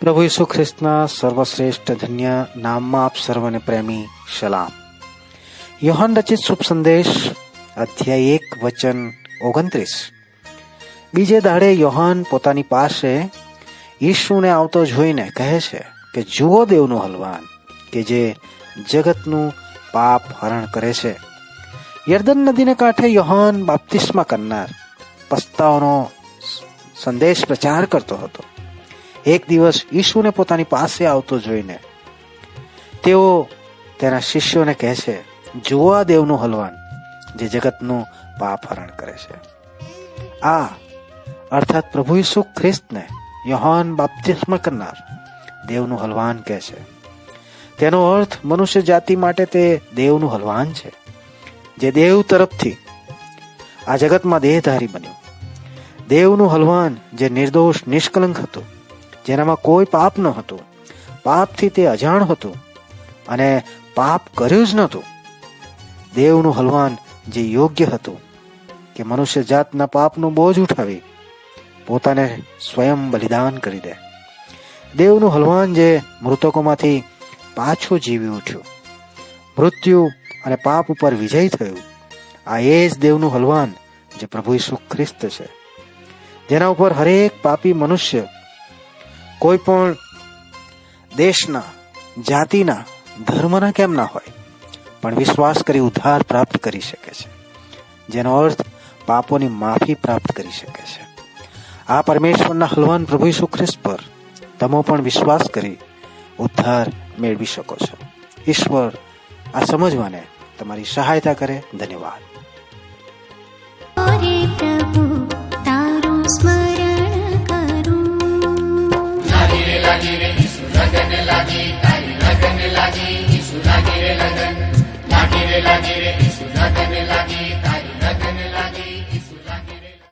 પ્રભુ ઈસુ ખ્રિસ્તના સર્વશ્રેષ્ઠ ધન્ય નામમાં આપ સર્વને પ્રેમી સલામ. યોહન રચિત શુભ સંદેશ, અધ્યાય એક, વચન ઓગણત્રીસ. બીજે દાડે યોહાન પોતાની પાસે ઈશુને આવતો જોઈને કહે છે કે, જુઓ દેવનું હલવાન, કે જે જગતનું પાપ હરણ કરે છે. યર્દન નદીને કાંઠે યોહાન બાપ્તિસ્મા કરનાર પસ્તાઓનો સંદેશ પ્રચાર કરતો હતો. એક દિવસ ઈશુને પોતાની પાસે આવતો જોઈને, તેઓ તેના શિષ્યોને કહે છે, જુઓ દેવનું હલવાન, જે જગતનું પાપ હરણ કરે છે. આ, અર્થાત પ્રભુ ઈસુ ખ્રિસ્તને યોહાન બાપ્તિસ્મ કરનાર દેવનું હલવાન કહે છે. તેનો અર્થ મનુષ્ય જાતિ માટે તે દેવનું હલવાન છે. જે દેવ તરફથી આ જગતમાં દેહધારી બન્યું. દેવનું હલવાન જે નિર્દોષ, નિષ્કલંક હતું જેનામાં કોઈ પાપ ન હતું. પાપથી તે અજાણ હતું અને પાપ કર્યું જ નહોતું. દેવનું હલવાન જે યોગ્ય હતું કે મનુષ્ય જાતના પાપનું બોજ ઉઠાવી પોતાને સ્વયં બલિદાન કરી દે. દેવનું હલવાન જે મૃતકોમાંથી પાછું જીવી ઉઠ્યું. મૃત્યુ અને પાપ ઉપર વિજય થયું. આ એ જ દેવનું હલવાન જે પ્રભુ ઈસુ ખ્રિસ્ત છે. જેના ઉપર હરેક પાપી મનુષ્ય કોઈ પણ દેશના, જાતિના, ધર્મના કેમ ના હોય, પણ વિશ્વાસ કરી ઉદ્ધાર પ્રાપ્ત કરી શકે છે. જેનો અર્થ પાપોની માફી પ્રાપ્ત કરી શકે છે. આ પરમેશ્વરના હલવાન પ્રભુ ઈસુ પર તમે પણ વિશ્વાસ કરી ઉદ્ધાર મેળવી શકો છો. ઈશ્વર આ સમજવાને તમારી સહાયતા કરે. ધન્યવાદ. પ્રભુ, તારું સ્મરણ la quiere, su nadie me la.